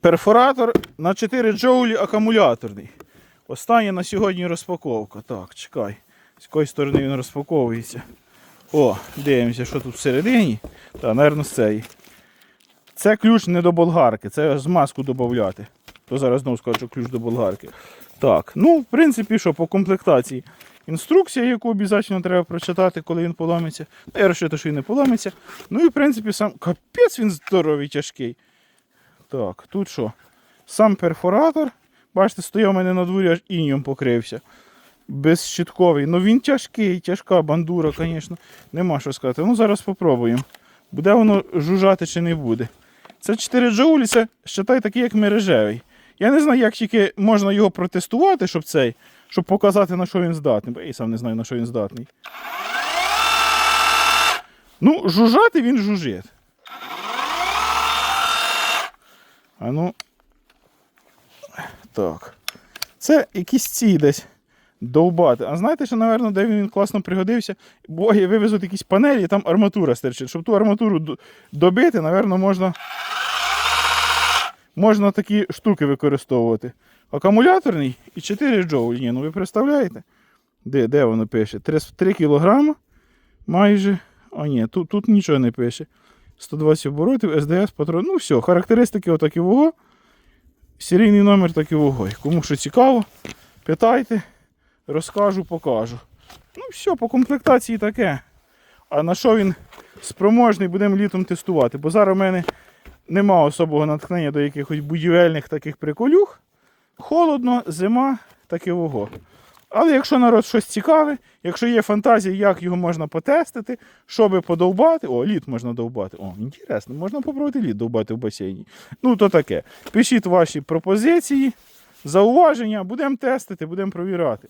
Перфоратор на 4 джоулі акумуляторний. Остання на сьогодні розпаковка. Так, чекай. З якої сторони він розпаковується. О, дивимося, що тут всередині. Та, мабуть, з цієї. Це ключ не до болгарки, це змазку додати. То зараз знову скажу, ключ до болгарки. Так, ну, в принципі, що по комплектації. Інструкція, яку обов'язково треба прочитати, коли він поламиться. Ну, я розчитаю, що він не поламиться. Ну і в принципі сам капець він здоровий тяжкий. Так, тут що? Сам перфоратор. Бачите, стояв у мене на дворі, аж іньом покрився. Безщитковий. Ну він тяжкий, тяжка бандура, звісно. Нема що сказати. Ну зараз спробуємо. Буде воно жужжати чи не буде. Це 4 джоулі, це считай такий, як мережевий. Я не знаю, як тільки можна його протестувати, щоб цей, щоб показати, на що він здатний. Бо я і сам не знаю, на що він здатний. Ну, жужжати він жужжить. А ну. Так. Це якісь ці десь довбати. А знаєте, що, напевно, де він класно пригодився? Бо вивезуть якісь панелі, і там арматура стерчить. Щоб ту арматуру добити, напевно, можна. Можна такі штуки використовувати. Акумуляторний і 4 джоулі. Ну ви представляєте? Де, де воно пише? 3, 3 кілограма майже. А ні, тут, тут нічого не пише. 120 оборотів, СДС, патрон. Ну все, характеристики отакі вого. Серійний номер такий вого. Кому що цікаво, питайте, розкажу, покажу. Ну все, по комплектації таке. А на що він спроможний, будемо літом тестувати. Бо зараз в мене нема особого натхнення до якихось будівельних таких приколюх. Холодно, зима, таке вого. Але якщо народ щось цікаве, якщо є фантазія, як його можна потестити, щоб подовбати. О, лід можна довбати. О, інтересно, можна попробувати лід довбати в басейні. Ну, то таке. Пишіть ваші пропозиції, зауваження, будемо тестити, будемо провіряти.